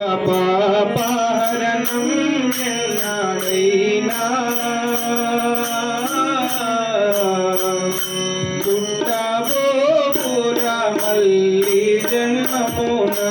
పాపారణం ఎన్నాడైనా పుట్టబో పుర మల్లి జన్మమునా?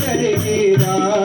గాంధీ రా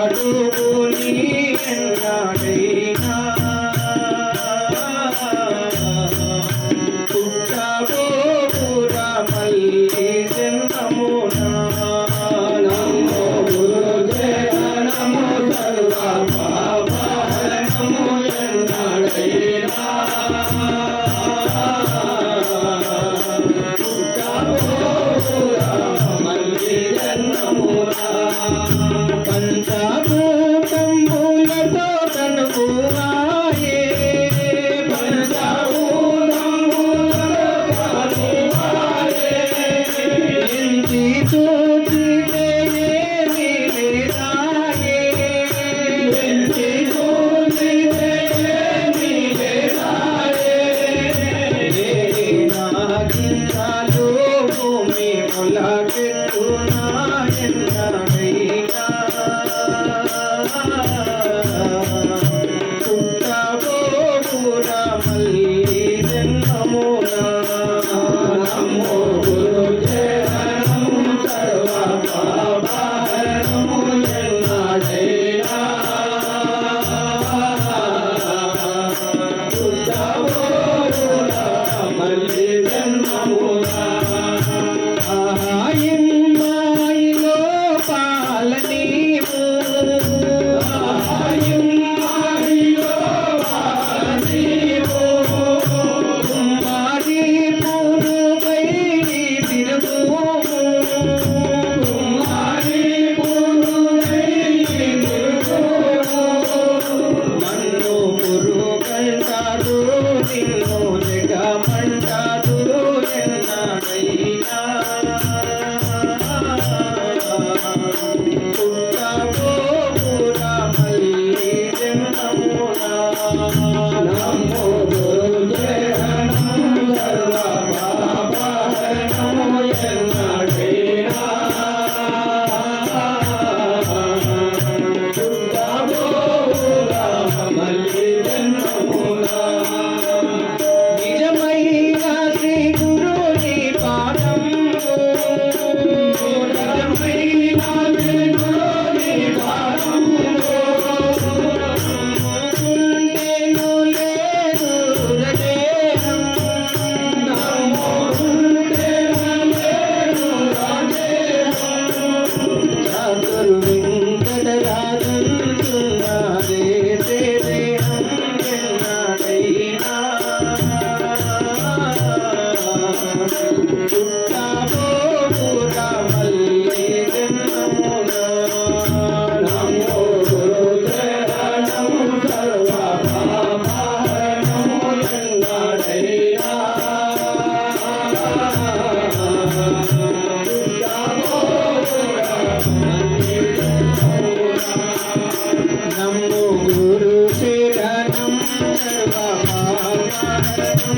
I'm gonna be